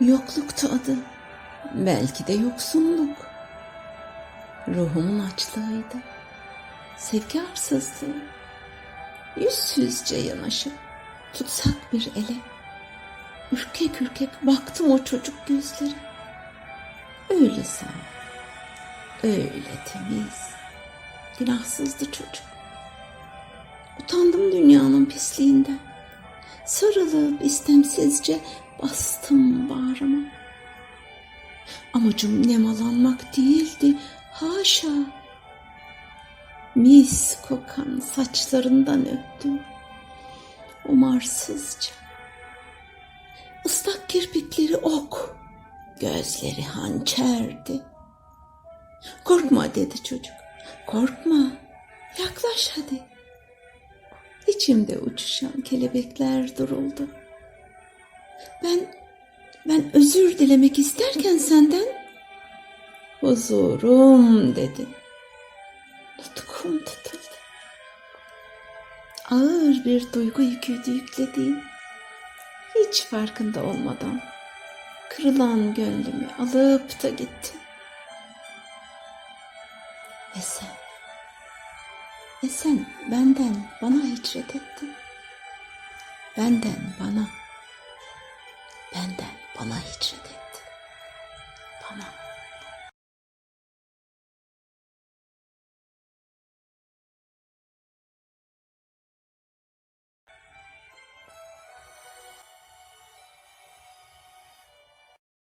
Yokluktu adı. Belki de yoksunluk. Ruhumun açlığıydı. Sevgi arsızlığı. Yüzsüzce yanaşıp tutsak bir ele. Ürkek ürkek baktım o çocuk gözleri. Öyle saf, öyle temiz. Günahsızdı çocuk. Utandım dünyanın pisliğinden. Sarılıp istemsizce bastım bağrıma. Amacım nemalanmak değildi, haşa. Mis kokan saçlarından öptüm, umarsızca. Islak kirpikleri ok, gözleri hançerdi. Korkma dedi çocuk, korkma, yaklaş hadi. İçimde uçuşan kelebekler duruldu. Ben, ben özür dilemek isterken senden huzurum dedi. Nutkum tutuldu. Ağır bir duygu yüküydü yüklediğim. Hiç farkında olmadan kırılan gönlümü alıp da gitti. Ve sen, ve sen benden bana hicret ettin. Benden bana, benden bana hicret ettin. Bana.